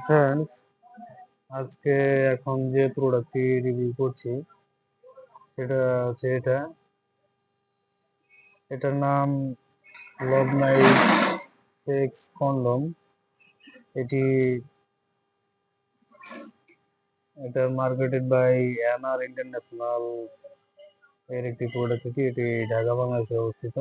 Friends আজকে এখন যে প্রোডাক্টটি রিভিউ করছি, সেটা হচ্ছে এটা। এটার নাম লভ নাইট সেক্স কন্ডম এটি এটা মার্কেটেড বাই এনআর ইন্টারন্যাশনাল এর একটি প্রোডাক্ট এটি এটি ঢাকা, বাংলাদেশে অবস্থিত।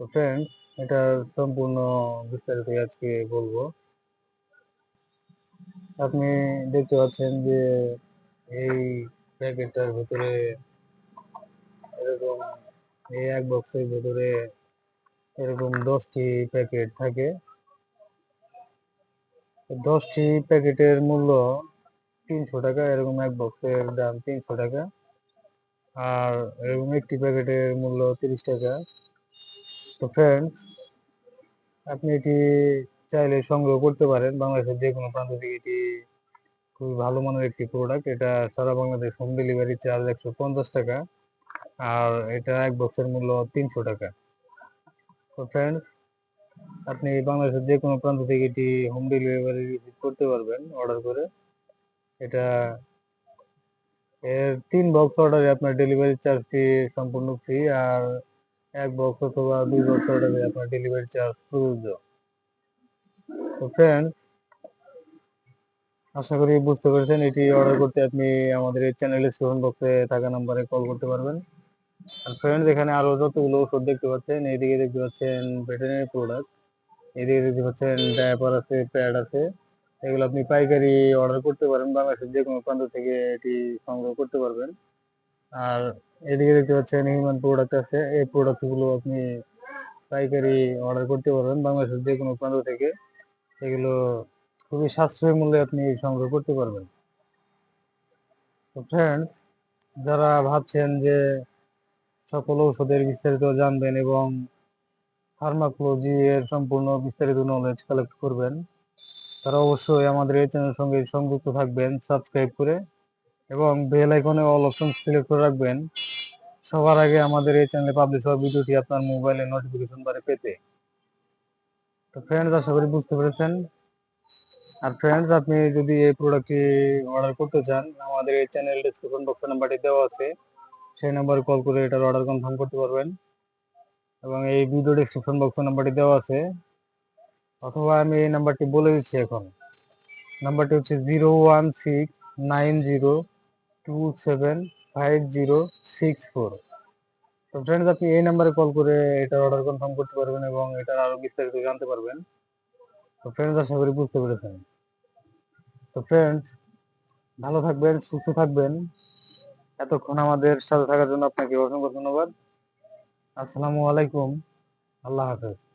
তো ফ্রেন্ডস এটা সম্পূর্ণ বিস্তারিত আজকে বলব। আপনি দেখতে পাচ্ছেন যে এই প্যাকেটটার ভিতরে এরকম, এই এক বক্সের ভিতরে এরকম দশটি প্যাকেট থাকে। দশটি প্যাকেটের মূল্য তিনশো টাকা, এরকম এক বক্সের দাম তিনশো টাকা। আর এরকম একটি প্যাকেটের মূল্য তিরিশ টাকা। তো ফ্রেন্ডস আপনি এটি চাইলে সংগ্রহ করতে পারেন। বাংলাদেশের যে কোনো প্রান্ত থেকে এটি খুবই ভালো মানের একটি প্রোডাক্ট এটা সারা বাংলাদেশ হোম ডেলিভারি চার্জ একশো পঞ্চাশ টাকা আর এটা এক বক্সের মূল্য তিনশো টাকা। তো ফ্রেন্ডস আপনি বাংলাদেশের যে কোনো প্রান্ত থেকে এটি হোম ডেলিভারি রিসিভ করতে পারবেন অর্ডার করে। এটা এর তিন বক্স অর্ডারে আপনার ডেলিভারি চার্জটি সম্পূর্ণ ফ্রি আর এক বক্স অথবা দুই বক্স অর্ডারে আপনার ডেলিভারি চার্জ প্রযোজ্য। ফ্রেন্ডস আশা করি বুঝতে পেরেছেন, এটি অর্ডার করতে আপনি আমাদের এই চ্যানেলের ডিসক্রিপশন বক্সে থাকা নাম্বারে কল করতে পারবেন। আর ফ্রেন্ডস এখানে আরও যতগুলো ওষুধ দেখতে পাচ্ছেন, এইদিকে দেখতে পাচ্ছেন ভেটেরিনারি প্রোডাক্ট এদিকে দেখতে পাচ্ছেন ডায়াপার আছে প্যাড আছে, এগুলো আপনি পাইকারি অর্ডার করতে পারেন, বাংলাদেশের যে কোনো প্রান্ত থেকে এটি সংগ্রহ করতে পারবেন। আর এদিকে দেখতে পাচ্ছেন হিউম্যান প্রোডাক্ট আছে, এই প্রোডাক্টগুলো আপনি পাইকারি অর্ডার করতে পারবেন, বাংলাদেশের যে কোনো প্রান্ত থেকে। এগুলো খুবই সাশ্রয়ী মূল্যে আপনি সংগ্রহ করতে পারবেন। তো ফ্রেন্ডস যারা ভাবছেন যে সকল ঔষধের বিস্তারিত জানবেন এবং ফার্মাকোলজি এর সম্পূর্ণ বিস্তারিত নলেজ কালেক্ট করবেন, তারা অবশ্যই আমাদের এই চ্যানেলের সঙ্গে সংযুক্ত থাকবেন সাবস্ক্রাইব করে এবং বেল আইকনে অল অপশন সিলেক্ট করে রাখবেন। সবার আগে আমাদের এই চ্যানেলে পাবলিশ হওয়া ভিডিওটি আপনার মোবাইলে নোটিফিকেশন বারে পেতে। তো ফ্রেন্ডস আশা করি বুঝতে পেরেছেন। আর ফ্রেন্ডস আপনি যদি এই প্রোডাক্টটি অর্ডার করতে চান, আমাদের এই চ্যানেল ডিসক্রিপশন বক্সে নাম্বারটি দেওয়া আছে। সেই নাম্বারে কল করে এটার অর্ডার কনফার্ম করতে পারবেন। এবং এই ভিডিও ডিসক্রিপশন বক্সে নাম্বারটি দেওয়া আছে। অথবা আমি এই নাম্বারটি বলে দিচ্ছি এখন। নাম্বারটি হচ্ছে zero one six nine zero two seven five zero six four তো ফ্রেন্ডস আপনি এই নাম্বারে কল করে এটার অর্ডার কনফার্ম করতে পারবেন এবং এটার আরও বিস্তারিত জানতে পারবেন। তো ফ্রেন্ডস আশা করি বুঝতে পেরেছেন। তো ফ্রেন্ডস ভালো থাকবেন, সুস্থ থাকবেন। এতক্ষণ আমাদের সাথে থাকার জন্য আপনাকে অসংখ্য ধন্যবাদ। আসসালামু আলাইকুম। আল্লাহ হাফেজ।